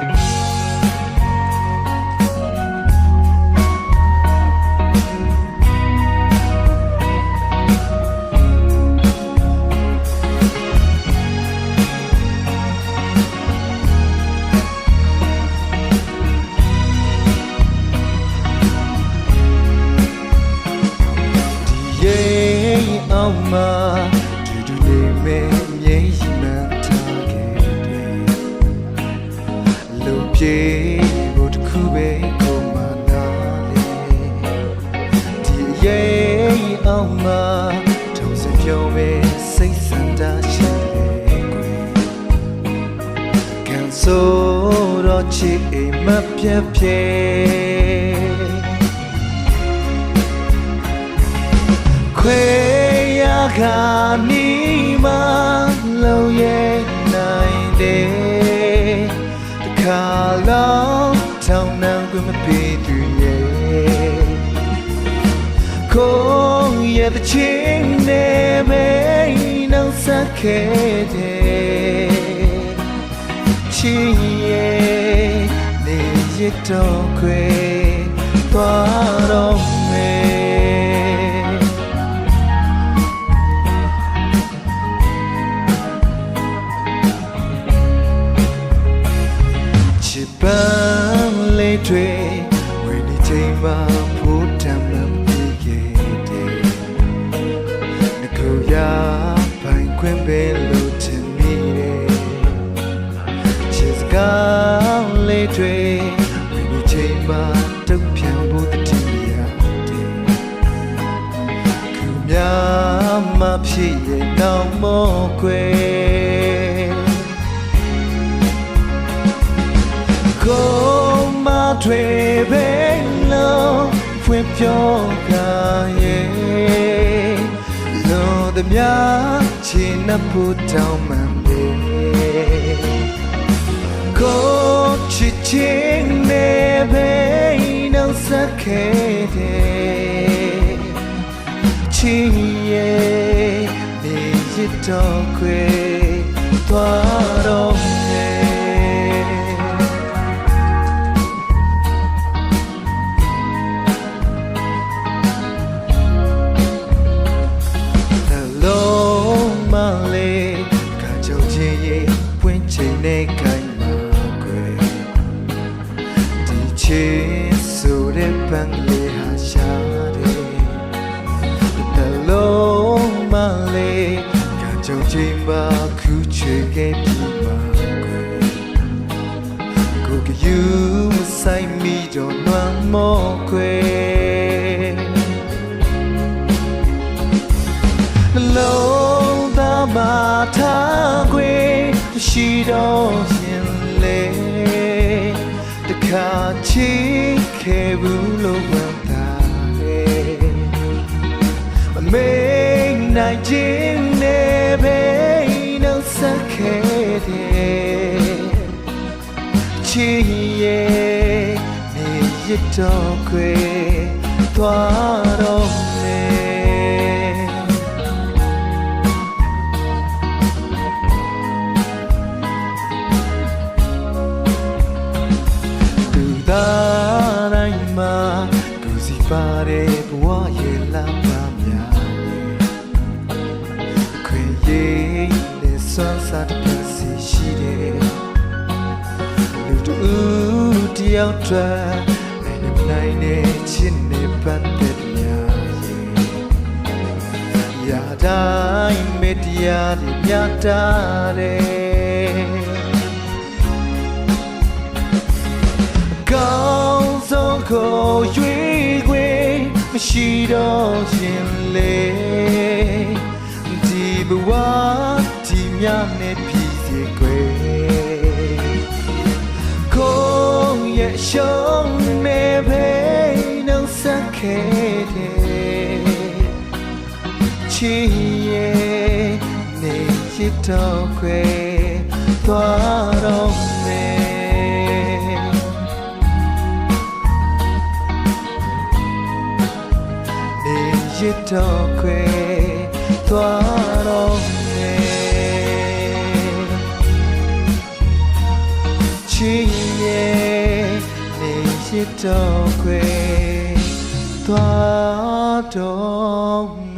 ဒီ ပြေဖို့တစ်ခုပဲကိုမှနာလေဒီရဲ့အောင်မှာထုံးစံပြောမဲ့စိတ်စံတာရှိတယ်ကွယ်ကန်ဆိုတော့ချစ်အိမ်မပြတ်ပြဲခွေရခါနီမ ချင်းနဲ့ပဲနှောက်ဆက်ခဲ့တယ်ချစ်ရဲ့နေရတော့ခွေသွားတော့မယ်ချစ်ပန်းလေးတွေဝေဒီချိန်မှာ ဒီချိန်မှာတုံ့ပြန်ဖို့တတိရတယ်ခုများမဖြစ်ရဲ့နောက်မောကွယ်ကိုမထွေပဲလို့ဖွင့်ပြောကြရဲ့လို့တမြချင်နှဖို့တောင်းမှန်ပဲကိုချစ်ချင်းနဲ့ ပဲနှုတ်ဆက်ခဲ့တယ်ချစ်ရဲ့နေရတော့ခွေသွားတော့မယ် Hello မလေးခါကြုံချင်းရဲ့ ပွင့်ချိန်နဲ့ခိုင်းမှာကွယ်ဒီချင်းဆိုတဲ့ပန်းလေးဟာရှာတယ် Hello မလေးခါကြုံချင်းမှာခုချေခဲ့ပြီမှာကွယ်ကိုကယူမဆိုင်မီတော့နွမ်းမောကွယ်နှလုံးသားမှာထားခွေရှိတော့ရင်လေတခါချစ် ခဲ့ဘူးလို့မှန်တာလေမမေ့နိုင်ခြင်းနဲ့ပဲနှုတ်ဆက်ခဲ့တယ်ချစ်ရဲ့နေရတော့ခွေသွားတော့ ပါတဲ့ဘဝရဲ့လမ်းပါများခွေရေးနဲ့ဆွမ်းစားတဲ့စီရှိတယ်လူတူတယောက်တည်းနိုင်နေနိုင်နေချစ်နေပတ်တဲ့များရဲ့ရာတိုင်းမေတ္တာတွေမြတ်တာတယ်ကောင်းဆုံးကိုရွေးခွေမ ရှိတော့ရင်လေဒီဘဝဒီမြနဲ့ပြည်စီခွေကိုရဲ့ရှုံးနေပဲနှုတ်ဆက်ခဲ့တယ်ချစ်ရဲ့နေရတော့ခွေသွားတော့ တော့ခွေသွားတော့မယ်ချချင်းရဲ့နေရှိတော့ခွေသွားတော့မယ်